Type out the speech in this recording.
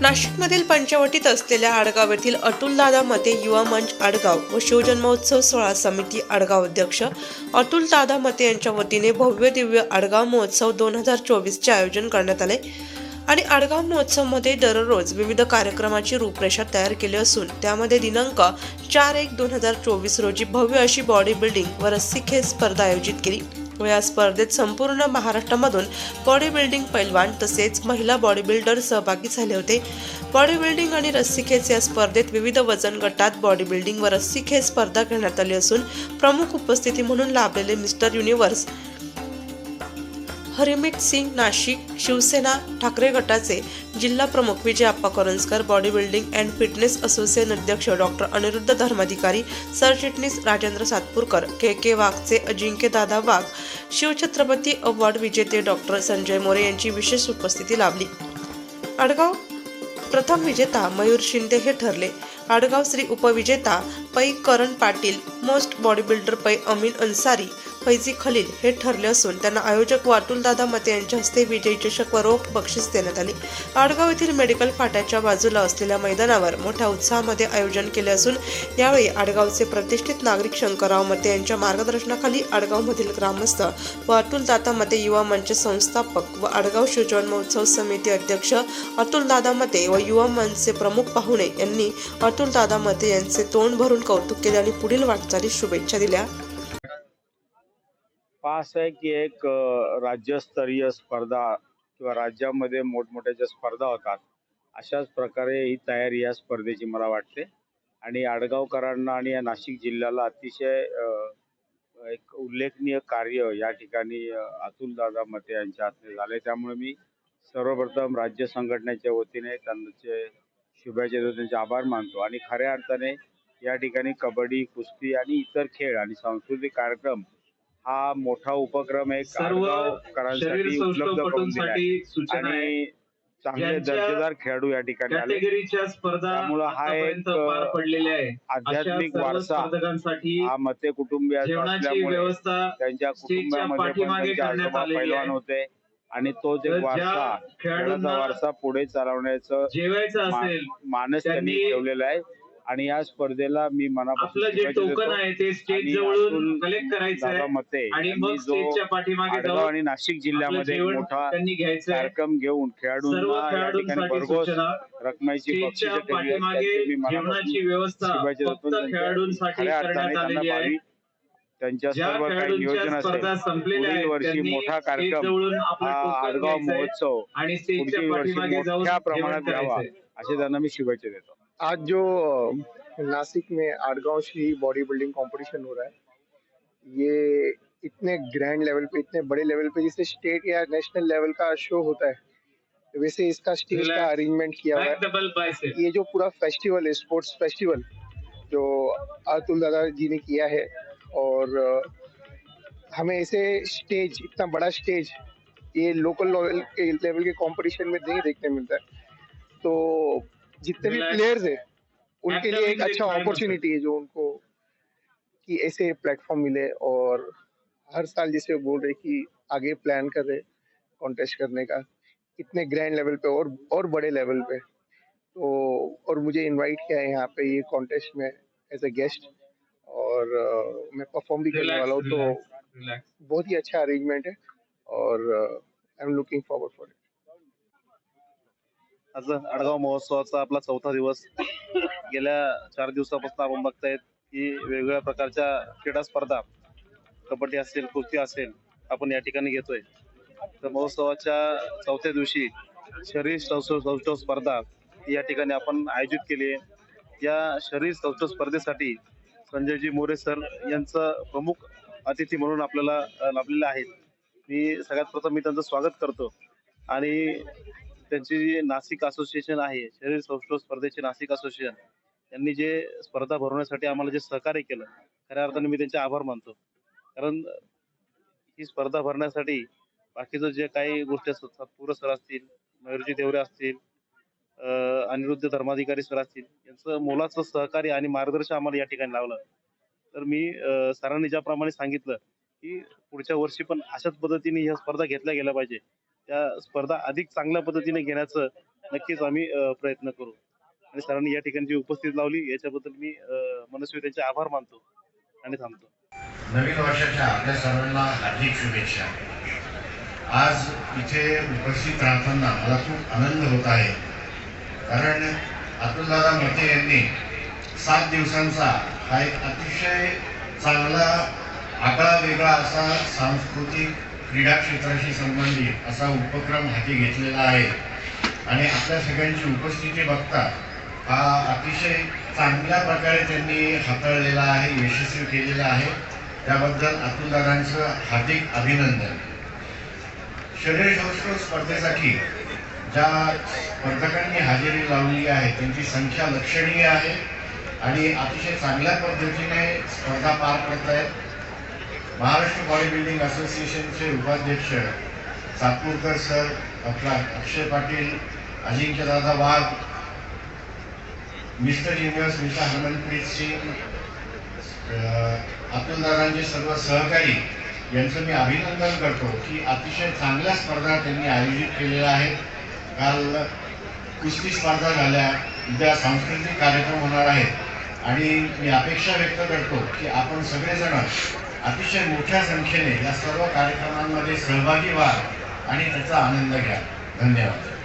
नाशिकमधील पंचवटीत असलेल्या आडगाव येथील अतुलदादा मते युवा मंच आडगाव व शिवजन्मोत्सव सोहळा समिती आडगाव अध्यक्ष अतुलदादा मते यांच्या वतीने भव्य दिव्य आडगाव महोत्सव दोन हजार चोवीसचे आयोजन करण्यात आले. आणि आडगाव महोत्सवमध्ये दररोज विविध कार्यक्रमाची रूपरेषा तयार केली असून त्यामध्ये दिनांक चार एक दोन हजार चोवीस रोजी भव्य अशी बॉडी बिल्डिंग व रस्सीखेच स्पर्धा आयोजित केली. व या स्पर्धेत संपूर्ण महाराष्ट्रामधून बॉडी बिल्डिंग पैलवान तसेच महिला बॉडी बिल्डर सहभागी झाले होते. बॉडी बिल्डिंग आणि रस्सीखेच या स्पर्धेत विविध वजन गटात बॉडी बिल्डिंग व रस्सीखेच स्पर्धा घेण्यात आली असून प्रमुख उपस्थिती म्हणून लाभलेले मिस्टर युनिव्हर्स हरिमित सिंग नाशिक शिवसेना ठाकरे गटाचे जिल्हा प्रमुख विजय आप्पा Karanjkar bodybuilding and fitness association अध्यक्ष डॉक्टर अनिरुद्ध धर्माधिकारी सरचिटणीस राजेंद्र सातपूरकर के के वाघचे अजिंक्य दादा वाघ शिवछत्रपती अवॉर्ड विजेते डॉक्टर संजय मोरे यांची विशेष उपस्थिती लाभली. आडगाव प्रथम विजेता मयूर शिंदे हे ठरले. आडगाव श्री उपविजेता पै Karan Patil most body builder पै अमीन अन्सारी फैजी खलील हे ठरले असून त्यांना आयोजक व दादा मते यांच्या हस्ते विजयी चषक व रोख बक्षीस देण्यात आले. आडगाव येथील मेडिकल फाट्याच्या बाजूला असलेल्या मैदानावर मोठ्या उत्साहामध्ये आयोजन केले असून यावेळी आडगावचे प्रतिष्ठित नागरिक शंकरराव मते यांच्या मार्गदर्शनाखाली आडगावमधील ग्रामस्थ व अतुलदादा मते युवा मंच संस्थापक व आडगाव शिवजन्म महोत्सव समिती अध्यक्ष अतुलदादा मते व युवा मंचचे प्रमुख पाहुणे यांनी अतुलदादा मते यांचे तोंड भरून कौतुक केले आणि पुढील वाटचालीस शुभेच्छा दिल्या. पास आहे की एक राज्यस्तरीय स्पर्धा किंवा राज्यामध्ये मोठमोठ्या ज्या स्पर्धा होतात अशाच प्रकारे ही तयारी या स्पर्धेची मला वाटते. आणि आडगावकरांना आणि या नाशिक जिल्ह्याला अतिशय एक उल्लेखनीय कार्य या ठिकाणी अतुलदादा मते यांच्या हातने झाले. त्यामुळे मी सर्वप्रथम राज्य संघटनेच्या वतीने त्यांचे शुभेच्छा देऊन त्यांचे आभार मानतो. आणि खऱ्या अर्थाने या ठिकाणी कबड्डी कुस्ती आणि इतर खेळ आणि सांस्कृतिक कार्यक्रम हा मोठा उपक्रम एक सर्व आडगावकरांसाठी उपलब्ध करून दिला आहे. आणि चांगले ज्यांच्या दर्जेदार खेळाडू या ठिकाणी आले. कॅटेगरीच्या स्पर्धा त्यामुळं हा आतापर्यंत एक, पार पडलेल्या आहे अशा आध्यात्मिक सर्व वारसा स्पर्धकांसाठी हा मते कुटुंबियाचा जेवणाची असल्यामुळे व्यवस्था त्यांच्या स्टेजच्या कुटुंबामध्ये पण पाठीमागे त्यांचे करण्यात आजोबा आलेली पैलवान. होते. आणि तोच तर एक ज्या वारसा खेळाचा वारसा पुढे चालवण्याचं जेवायचं मा- असेल मानस त्यांनी त्यांनी ठेवलेलं आहे. आणि या स्पर्धेला मी मनापासून आपलं जे शुभेच्छा टोकन देतो. आहे ते स्टेज आणि जवळून अतुल कलेक्ट करायचं दादा आहे मते आणि यांनी मग जो पाठीमागे आडगाव जाऊन आणि नाशिक आपलं जिल्ह्यामध्ये एक जेवण मोठा त्यांनी घ्यायचं आहे कार्यक्रम घेऊन सर्व खेळाडूंना या ठिकाणी खेळाडूंसाठी भरघोस सूचना रकमेची स्टेजच्या बक्षिसं. पाठीमागे जेवणाची व्यवस्था शुभेच्छा देतो. त्यांच्या खेळाडूंसाठी खऱ्या अर्थाने करण्यात त्यांना आलेली आहे भावी त्यांच्या ज्या सर्व काही खेळाडूंच्या नियोजन स्पर्धा असेल संपलेल्या पुढील आहेत वर्षी त्यांनी मोठा स्टेज कार्यक्रम जवळून आपलं हा टोकन आडगाव महोत्सव आणि स्टेजच्या पुढील वर्षी पाठीमागे जाऊन मोठ्या जेवण प्रमाणात घ्यावा करायचंय असे त्यांना मी शुभेच्छा देतो आज जो नासिक में Adgaon Shri body building competition हो रहा है ये इतने ग्रैंड लेवल पे इतने बड़े लेवल पे जैसे स्टेट या नेशनल लेवल का शो होता है वैसे इसका स्टेज का अरेंजमेंट किया हुआ है. ये जो पूरा फेस्टिवल है स्पोर्ट्स फेस्टिवल जो अतुल दादा जी ने किया है और हमें ऐसे स्टेज इतना बड़ा स्टेज ये लोकल लेवल के लेवल के कंपटीशन में नहीं देखने मिलता है। तो जितने भी प्लेयर्स है उनके लिए एक अच्छा अपॉर्चुनिटी है। जो उनको कि ऐसे प्लेटफॉर्म मिले और हर साल जैसे बोल रहे कि आगे प्लान कर रहे कॉन्टेस्ट करने का इतने ग्रैंड लेवल पे और और बड़े लेवल पे। तो और मुझे इनवाइट किया है यहाँ पे ये कॉन्टेस्ट में एज अ गेस्ट और अ, मैं परफॉर्म भी करने वाला हूँ तो. बहुत ही अच्छा अरेंजमेंट है और I am looking forward for it आज आडगाव महोत्सवाचा आपला चौथा दिवस. गेल्या चार दिवसापासून आपण बघतायत की वेगवेगळ्या प्रकारच्या क्रीडा स्पर्धा कबड्डी असेल कुस्ती असेल आपण या ठिकाणी घेतोय. तर महोत्सवाच्या चौथ्या दिवशी शरीर सौष्ठव स्पर्धा या ठिकाणी आपण आयोजित केली आहे. या शरीर सौष्ठव स्पर्धेसाठी संजयजी मोरे सर यांचं प्रमुख अतिथी म्हणून आपल्याला लाभलेलं आहेत. मी सगळ्यात प्रथम मी त्यांचं स्वागत करतो. आणि त्यांची जी नाशिक असोसिएशन आहे शरीर सौष्ठव स्पर्धेचे नाशिक असोसिएशन त्यांनी जे स्पर्धा भरवण्यासाठी आम्हाला जे सहकार्य केलं खऱ्या अर्थाने मी त्यांचे आभार मानतो. कारण ही स्पर्धा भरण्यासाठी बाकीचं जे काही गोष्टी असतात पुरस्कार सर असतील मयुरजी देवरे असतील अनिरुद्ध धर्माधिकारी सर असतील यांचं मोलाचं सहकार्य आणि मार्गदर्शन आम्हाला या ठिकाणी लावलं. तर मी सरांनी ज्याप्रमाणे सांगितलं की पुढच्या वर्षी पण अशाच पद्धतीने ह्या स्पर्धा घेतल्या गेल्या पाहिजे. त्या स्पर्धा अधिक चांगल्या पद्धतीने घेण्याचं नक्कीच आम्ही प्रयत्न करू. आणि सरांनी या ठिकाणी जी उपस्थिती लावली याच्याबद्दल मी मनस्वी त्यांचे आभार मानतो आणि थांबतो. नवीन वर्षाच्या आपल्या सर्वांना हार्दिक शुभेच्छा. आज इथे उपस्थित राहताना मला खूप आनंद होत आहे. कारण अतुलदादा मते यांनी सात दिवसांचा हा एक अतिशय चांगला आगळा वेगळा असा सांस्कृतिक क्रीडा क्षेत्राशी संबंधित असा उपक्रम हाती घेतलेला आहे. आणि आपल्या सगळ्यांची उपस्थिती बघता हा अतिशय चांगल्या प्रकारे त्यांनी हाताळलेला आहे यशस्वी केलेला आहे. त्याबद्दल अतुलदादांचं हार्दिक अभिनंदन. शरीर शरीरसौष्ठव स्पर्धेसाठी ज्या स्पर्धकांनी हजेरी लावली आहे त्यांची संख्या लक्षणीय आहे. आणि अतिशय चांगल्या पद्धतीने स्पर्धा पार पडत आहेत महाराष्ट्र बॉडी बिल्डिंग असोसिएशनचे उपाध्यक्ष सातपूरकर सर आपला Akshay Patil अजिंक्यदादा Wagh mister universe mister Harmanpreet Singh अतुलदादांचे सर्व सहकारी यांचं मी अभिनंदन करतो की अतिशय चांगल्या स्पर्धा त्यांनी आयोजित केलेल्या आहेत. काल कुस्ती स्पर्धा झाल्या उद्या सांस्कृतिक कार्यक्रम होणार आहेत. आणि मी अपेक्षा व्यक्त करतो की आपण सगळेजण अतिशय मोठ्या संख्येने या सर्व कार्यक्रमांमध्ये सहभागी व्हा आणि त्याचा आनंद घ्या. धन्यवाद.